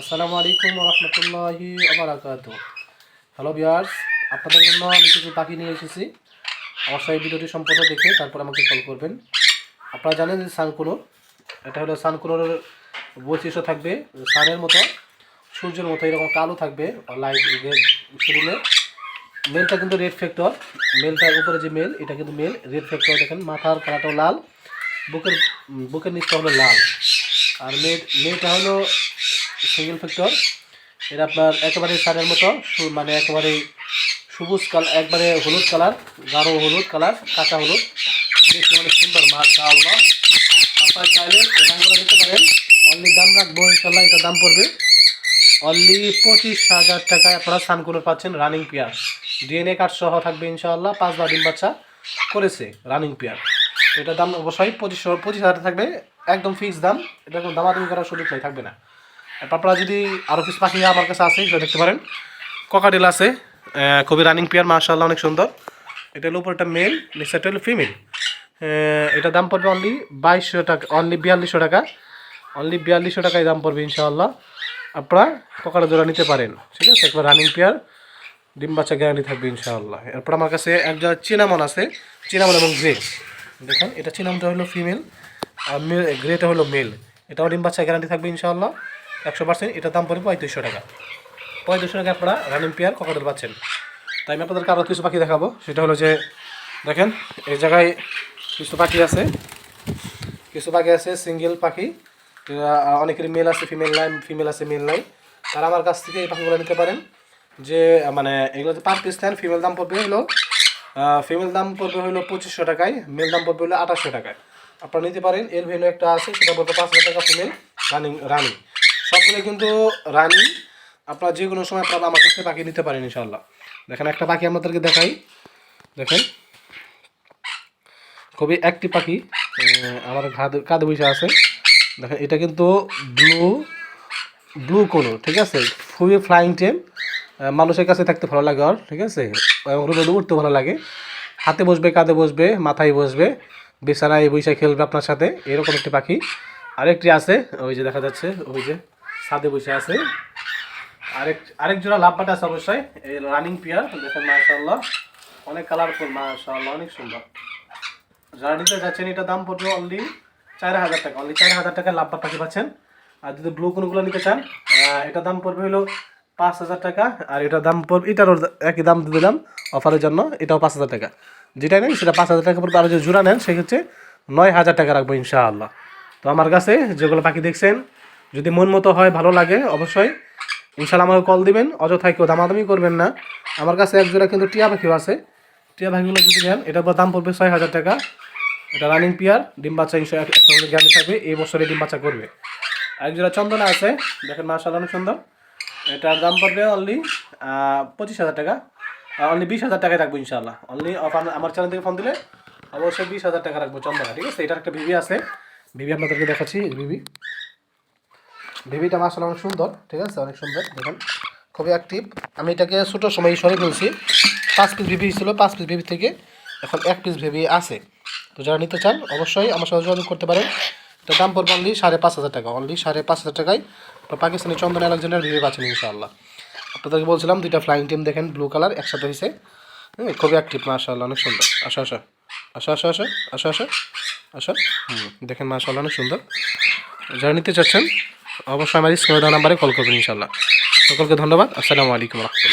আসসালামু আলাইকুম রহমতুল্লাহি আবরাকাত হ্যালো বিয়ার্স আপনাদের জন্য আমি কিছু পাখি নিয়ে এসেছি। অবশ্যই ভিডিওটি সম্পূর্ণ দেখে তারপর আমাকে কল করবেন। আপনারা জানেন যে সানকুনো এটা হলো সানকুনোর বৈশিষ্ট্য থাকবে সানের মতো, সূর্যের মতো, এরকম কালো থাকবে লাইট শরীরে মেলটা কিন্তু রেড ফ্যাক্টর মেলটার উপরে যে মেল এটা কিন্তু মেল রেড ফ্যাক্টর দেখেন মাথার কালারটাও লাল, বুকের বুকের নিচটা হলো লাল। আর মেয়ে মেয়েটা হলো সিঙ্গেল ফ্যাক্টর এটা আপনার একেবারে সারের মতো মানে একেবারে সবুজ কালার একবারে হলুদ কালার, গাঢ় হলুদ কালার, কাঁচা হলুদ। বেশ অনেক সুন্দর মাশা আল্লাহ আপনার চাইলে এখানগুলো নিতে পারেন। অনলি দাম রাখব ইনশাল্লাহ এটা দাম পড়বে। অনলি পঁচিশ হাজার টাকায় আপনারা সানকুলো পাচ্ছেন রানিং পেয়ার। ডিএনএ কার্ড সহ থাকবে ইনশাআল্লাহ, পাঁচ বা ডিম বাচ্চা করেছে রানিং পেয়ার। এটার দাম অবশ্যই পঁচিশশো পঁচিশ হাজার থাকবে, একদম ফিক্স দাম। এটা কোনো দামাদামি করার সুযোগ নাই, থাকবে না। আপনারা যদি আরও কিছু পাখি আমার কাছে আছে, সেটা দেখতে পারেন। ককাটেল আছে খুবই রানিং পেয়ার মার্শাল্লাহ অনেক সুন্দর। এটা হলো উপরটা মেল নিচেটা হলো ফিমেল এটা দাম পড়বে অনলি বাইশশো টাকা অনলি বিয়াল্লিশশো টাকা। অনলি বিয়াল্লিশশো টাকায় দাম পড়বে ইনশাআল্লাহ। আপনারা ককাটা জোড়া নিতে পারেন, ঠিক আছে? একবার রানিং পেয়ার ডিম বাচ্চা গ্যারান্টি থাকবে ইনশাআল্লাহ। এরপর আমার কাছে একটা চিনামন আছে চিনামন এবং গ্রে দেখেন, এটা চিনামনটা হলো ফিমেল আর গ্রেটা হলো মেল এটাও ডিম বাচ্চা গ্যারান্টি থাকবে ইনশাআল্লাহ। একশো পার্সেন্ট, এটার দাম পড়বে পঁয়ত্রিশশো টাকা। পঁয়ত্রিশশো টাকা আপনারা রানিং পেয়ার ককাটেল পাচ্ছেন। তাই আমি আপনাদেরকে আরও কিছু পাখি দেখাবো। সেটা হলো যে, দেখেন, এই জায়গায় কিছু পাখি আছে। কিছু পাখি আছে সিঙ্গেল পাখি। অনেকেরই মেল আছে ফিমেল নাই ফিমেল আছে মেল নাই। তারা আমার কাছ থেকে এই পাখিগুলো নিতে পারেন। যে মানে এগুলো পার পিস নেন ফিমেল দাম পড়বে হলো ফিমেল দাম পড়বে হলো পঁচিশশো টাকায় মেল দাম পড়বে হলো আঠাশশো টাকায়। আপনারা নিতে পারেন। এর ভ্যালু একটা আছে, সেটা পড়বে পাঁচ হাজার টাকা ফিমেল রানিং রানিং সবগুলো কিন্তু রানিং। আপনারা যে কোনো সময় আপনারা আমার কাছে পাখি নিতে পারেন ইনশাল্লাহ দেখেন, একটা পাখি আমাদেরকে দেখাই। দেখেন, খুবই একটি পাখি আমার কাঁধে বসে আছে। দেখেন, এটা কিন্তু ব্লু ব্লু কোনো, ঠিক আছে? খুবই ফ্লাইং টেম মানুষের কাছে থাকতে ভালো লাগে আর ঠিক আছে? এবং রোদে উঠতে ভালো লাগে। হাতে বসবে, কাঁধে বসবে, মাথায় বসবে, বিছানায় বৈশাখ খেলবে আপনার সাথে, এরকম একটি পাখি। আরেকটি আছে, ওই যে দেখা যাচ্ছে, ওই যে ছাদে বসে আছে। আরেক আরেক জোড়া লাভবাট আছে অবশ্যই। এই রানিং পিয়ার দেখেন মাশাআল্লাহ। অনেক কালারফুল মাশাআল্লাহ, অনেক সুন্দর। যারা নিতে যাচ্ছেন এটা দাম পড়বে অনলি চার হাজার টাকা। অনলি চার হাজার টাকা লাভবাট পাখি পাচ্ছেন। আর যদি ব্লু কোনগুলো নিতে চান এটা দাম পড়বে হলো পাঁচ হাজার টাকা। আর এটার দাম পড়বে এটারও একই দাম দিলাম অফারের জন্য, এটাও পাঁচ হাজার টাকা। যেটা নেন, সেটা পাঁচ হাজার টাকা পড়বে। আর যদি জোড়া নেন সেক্ষেত্রে নয় হাজার টাকা রাখব ইনশাআল্লাহ। তো আমার কাছে যেগুলো পাখি দেখছেন যদি মন মতো হয়, ভালো লাগে, অবশ্যই। ইনশাল্লাহ আমাকে কল দিবেন, অযথায় কেউ দামাদামি করবেন না। আমার কাছে এক জোড়া কিন্তু টিয়া পাখিও আছে। টিয়া পাখিগুলো যদি নেন এটার দাম পড়বে ছয় হাজার টাকা। এটা রানিং পিয়ার ডিম বাচ্চা ইনশো একশো থাকবে। এই বছরে ডিম বাচ্চা করবে। এক জোড়া চন্দনা আছে। দেখেন মার্শাল অনেক সুন্দর। এটার দাম পড়বে অনলি পঁচিশ হাজার টাকা। অনলি বিশ হাজার টাকায় রাখব ইনশাল্লাহ অনলি আমার চ্যানেল থেকে ফোন দিলে অবশ্যই বিশ হাজার টাকা রাখব চন্দনা। ঠিক আছে? এটার একটা ভিভি আছে। ভিভি আপনাদেরকে দেখাচ্ছি ভিভি ভিভিটা মাসাল অনেক সুন্দর, ঠিক আছে? অনেক সুন্দর, দেখেন, খুবই অ্যাক্টিভ আমি এটাকে ছোটো সময় সরে ফেলছি। পাঁচ পিস ভিভি ছিল, পাঁচ পিস ভিভি থেকে এখন এক পিস ভিভি আছে। তো যারা নিতে চান, অবশ্যই আমার সাথে যোগাযোগ করতে পারেন। এটা দাম পড়বে অনলি সাড়ে পাঁচ হাজার টাকা অনলি সাড়ে পাঁচ হাজার টাকায়। তো পাকিস্তানি চন্দন আলেকজান্ডার ভিভি পাচ্ছেন ইনশাআল্লাহ। আপনাদেরকে বলছিলাম, দুইটা ফ্লাইং টিম দেখেন ব্লু কালার একসাথে হয়েছে হ্যাঁ খুবই অ্যাক্টিভ মাশাআল্লাহ, অনেক সুন্দর। আসো আসো আসো আসো আসো আসো আসো আসো। হুম, দেখেন, মাশাআল্লাহ, অনেক সুন্দর। যারা নিতে চাচ্ছেন অবশ্যই আমার স্ক্রিনে দেওয়া নাম্বারে কল করবেন ইনশাল্লাহ সকলকে ধন্যবাদ। আসসালামু আলাইকুম রহমতুল্লাহ।